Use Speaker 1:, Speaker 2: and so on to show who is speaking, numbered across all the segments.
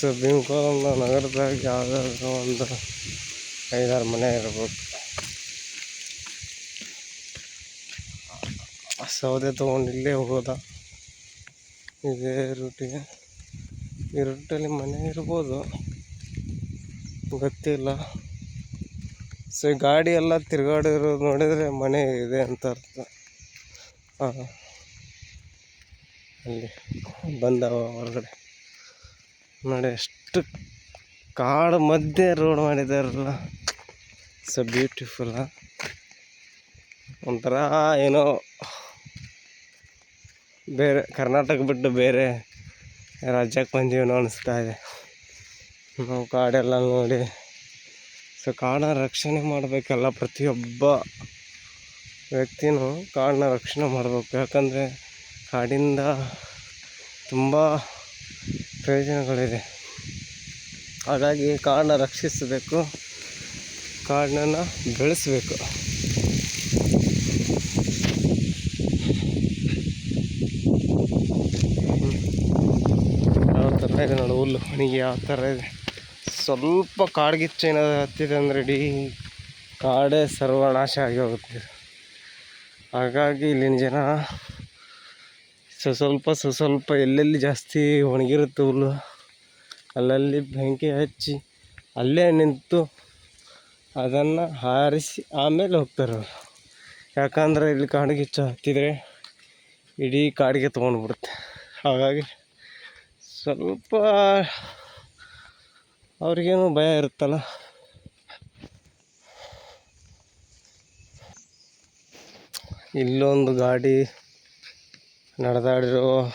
Speaker 1: So ಭೀಮಕೋಲ ನಗರದಾಗ ಯಾವುದಾದ್ರೂ ಒಂದು ಐದಾರು ಮನೆ ಇರ್ಬೇಕು ಸೌದೆ ತೊಗೊಂಡು ಇಲ್ಲೇ ಹೋಗೋದ ಇದೇ ರೂಟಿಗೆ. ಈ ರೂಟಲ್ಲಿ ಮನೆ ಇರ್ಬೋದು. ಗೊತ್ತಿಲ್ಲ. ಸೊ ಗಾಡಿ ಎಲ್ಲ ತಿರುಗಾಡಿರೋದು ನೋಡಿದರೆ ಮನೆ ಇದೆ ಅಂತ ಅರ್ಥ. ಹಾಂ. ಅಲ್ಲಿ ಬಂದವ ಹೊರಗಡೆ. ನೋಡಿ ಎಷ್ಟು ಕಾಡು ಮಧ್ಯೆ ರೋಡ್ ಮಾಡಿದಾರಲ್ಲ ಸೊ ಬ್ಯೂಟಿಫುಲ್ಲ ಒಂಥರ ಏನೋ ಬೇರೆ ಕರ್ನಾಟಕ ಬಿಟ್ಟು ಬೇರೆ ರಾಜ್ಯಕ್ಕೆ ಬಂದೀವನೋ ಅನಿಸ್ತಾ ಇದೆ. ನಾವು ಕಾಡೆಲ್ಲ ನೋಡಿ. ಸೊ ಕಾಡನ್ನ ರಕ್ಷಣೆ ಮಾಡಬೇಕಲ್ಲ ಪ್ರತಿಯೊಬ್ಬ ವ್ಯಕ್ತಿನೂ ಕಾಡನ್ನ ರಕ್ಷಣೆ ಮಾಡಬೇಕು. ಯಾಕಂದರೆ ಕಾಡಿಂದ ತುಂಬ ಪ್ರಯೋಜನಗಳಿದೆ ಹಾಗಾಗಿ ಕಾಡನ್ನ ರಕ್ಷಿಸಬೇಕು. ಕಾಡನ್ನ ಬೆಳೆಸಬೇಕು. ಯಾವ ಥರ ಇದೆ ನೋಡಿ, ಹುಲ್ಲು ಒಣಗಿ ಯಾವ ಥರ ಇದೆ. ಸ್ವಲ್ಪ ಕಾಡ್ಗಿಚ್ಚು ಏನಾದ್ರು ಹತ್ತಿದೆ ಅಂದರೆ ಇಡೀ ಕಾಡೇ ಸರ್ವನಾಶ ಆಗಿ ಹೋಗುತ್ತೆ. ಹಾಗಾಗಿ ಇಲ್ಲಿನ ಜನ ಸ್ವ ಸ್ವಲ್ಪ ಸೊ ಸ್ವಲ್ಪ ಎಲ್ಲೆಲ್ಲಿ ಜಾಸ್ತಿ ಒಣಗಿರುತ್ತೆ ಹುಲ್ಲು? ಅಲ್ಲಲ್ಲಿ ಬೆಂಕಿ ಹಚ್ಚಿ ಅಲ್ಲೇ ನಿಂತು ಅದನ್ನು ಹಾರಿಸಿ ಆಮೇಲೆ ಹೋಗ್ತಾರೆ ಅವರು. ಯಾಕಂದರೆ ಇಲ್ಲಿ ಕಾಡ್ಗಿಚ್ಚು ಹತ್ತಿದರೆ ಇಡೀ ಕಾಡಿಗೆ ತೊಗೊಂಡ್ಬಿಡುತ್ತೆ. ಹಾಗಾಗಿ ಸ್ವಲ್ಪ ಅವ್ರಿಗೇನು ಭಯ ಇರುತ್ತಲ್ಲ? ಇಲ್ಲೊಂದು ಗಾಡಿ ನಡೆದಾಡಿರೋ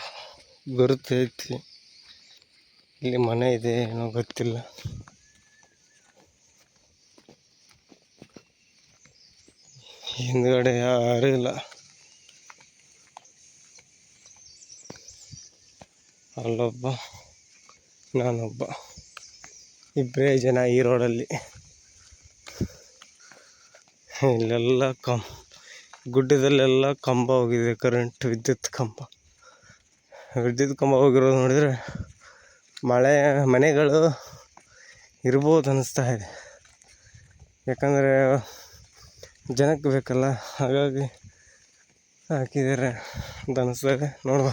Speaker 1: ಗುರುತು ಇಲ್ಲಿ ಮನೆ ಇದೆ ಏನೋ ಗೊತ್ತಿಲ್ಲ. ಹಿಂದ್ಗಡೆ ಯಾರು ಇಲ್ಲ. ಅಲ್ಲೊಬ್ಬ, ನಾನೊಬ್ಬ. ಇಬ್ಬರೇ ಜನ ಈ ರೋಡಲ್ಲಿ ಇಲ್ಲೆಲ್ಲ ಕಂ ಗುಡ್ಡದಲ್ಲೆಲ್ಲ ಕಂಬ ಹೋಗಿದೆ ಕರೆಂಟ್ ವಿದ್ಯುತ್ ಕಂಬ. ವಿದ್ಯುತ್ ಕಂಬ ಹೋಗಿರೋದು ನೋಡಿದರೆ ಮಳೆ, ಮನೆಗಳು ಇರ್ಬೋದು ಅನ್ನಿಸ್ತಾ ಇದೆ. ಯಾಕಂದರೆ ಜನಕ್ಕೆ ಬೇಕಲ್ಲ, ಹಾಗಾಗಿ ಹಾಕಿದ್ದಾರೆ ಅಂತ ಅನ್ನಿಸ್ತಾ ಇದೆ. ನೋಡುವ.